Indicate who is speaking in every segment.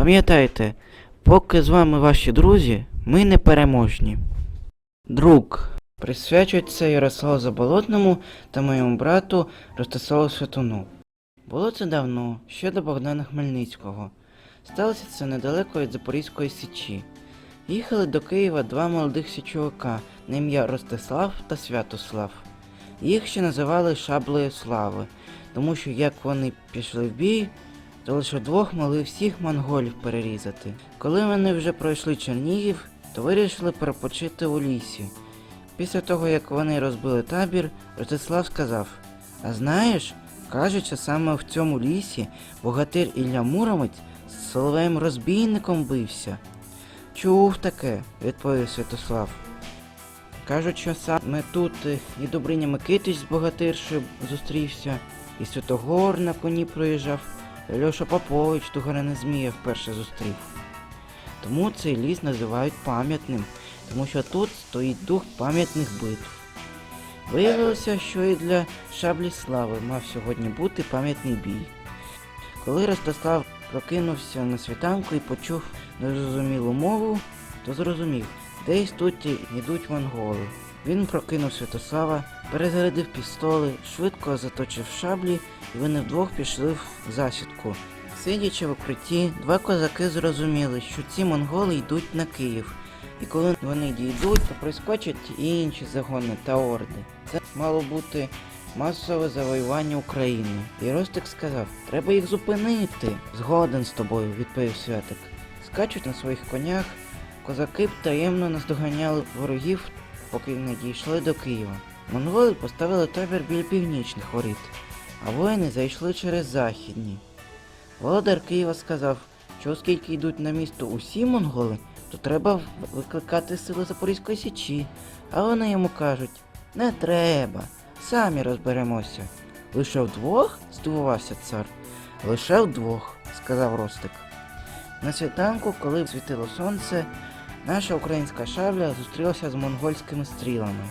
Speaker 1: Пам'ятайте, поки з вами ваші друзі, ми не переможні. Друг. Присвячується Ярославу Заболотному та моєму брату Ростиславу Святуну. Було це давно, ще до Богдана Хмельницького. Сталося це недалеко від Запорізької Січі. Їхали до Києва два молодих січовика на ім'я Ростислав та Святослав. Їх ще називали Шаблею Слави, тому що як вони пішли в бій, то лише двох могли всіх монголів перерізати. Коли вони вже пройшли Чернігів, то вирішили перепочити у лісі. Після того, як вони розбили табір, Ростислав сказав: А знаєш, кажуть, що саме в цьому лісі богатир Ілля Муромець з соловеєм розбійником бився. Чув таке, відповів Святослав. Кажуть, що саме тут е, і Добриня Микитич з богатиршою зустрівся, і Святогор на коні проїжджав, Льоша Попович Тугарина Змія вперше зустрів. Тому цей ліс називають пам'ятним, тому що тут стоїть дух пам'ятних битв. Виявилося, що і для шаблі слави мав сьогодні бути пам'ятний бій. Коли Ростислав прокинувся на світанку і почув незрозумілу мову, то зрозумів, десь тут йдуть монголи. Він прокинув Святослава, перезарядив пістоли, швидко заточив шаблі, і вони вдвох пішли в засідку. Сидячи в укритті, два козаки зрозуміли, що ці монголи йдуть на Київ. І коли вони дійдуть, то прискочать і інші загони та орди. Це мало бути масове завоювання України. І Ростик сказав, треба їх зупинити. Згоден з тобою, відповів Святик. Скачуть на своїх конях, козаки б таємно наздоганяли ворогів, поки не дійшли до Києва. Монголи поставили табір біля північних воріт, а воїни зайшли через західні. Володар Києва сказав, що оскільки йдуть на місто усі монголи, то треба викликати сили Запорізької січі. А вони йому кажуть, не треба, самі розберемося. Лише вдвох? здивувався цар. Лише вдвох, сказав Ростик. На світанку, коли світило сонце, наша українська шабля зустрілася з монгольськими стрілами.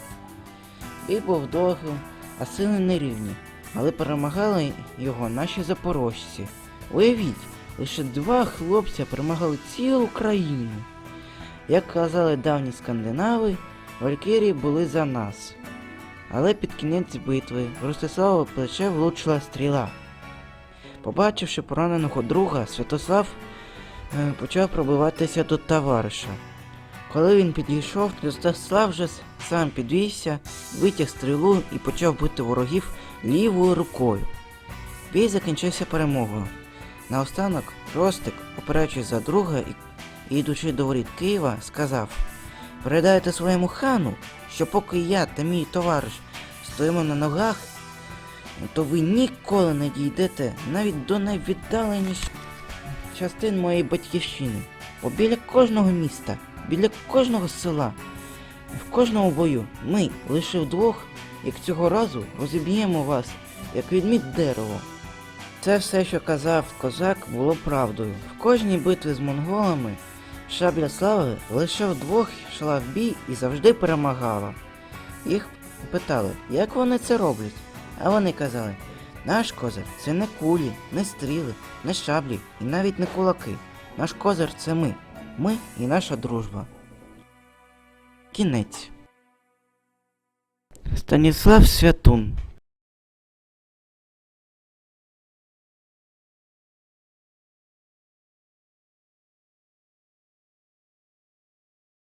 Speaker 1: Бій був довгим, а сили нерівні, але перемагали його наші запорожці. Уявіть, лише два хлопця перемагали цілу країну. Як казали давні скандинави, валькірії були за нас. Але під кінець битви в Ростиславове плече влучила стріла. Побачивши пораненого друга, Святослав е, почав пробиватися до товариша. Коли він підійшов, Ростислав вже сам підвівся, витяг стрілу і почав бити ворогів лівою рукою. Бій закінчився перемогою. Наостанок Ростик, опираючись за друга і, йдучи до воріт Києва, сказав: Передайте своєму хану, що поки я та мій товариш стоїмо на ногах, то ви ніколи не дійдете навіть до найвіддаленіших частин моєї батьківщини. Бо біля кожного міста, біля кожного села, в кожному бою ми лише вдвох, як цього разу, розіб'ємо вас, як відмідь дерево. Це все, що казав козак, було правдою. В кожній битві з монголами шабля слави лише вдвох йшла в бій і завжди перемагала. Їх питали, як вони це роблять. А вони казали, наш козир це не кулі, не стріли, не шаблі і навіть не кулаки. Наш козир це ми. Ми і наша дружба. Кінець. Станіслав Святун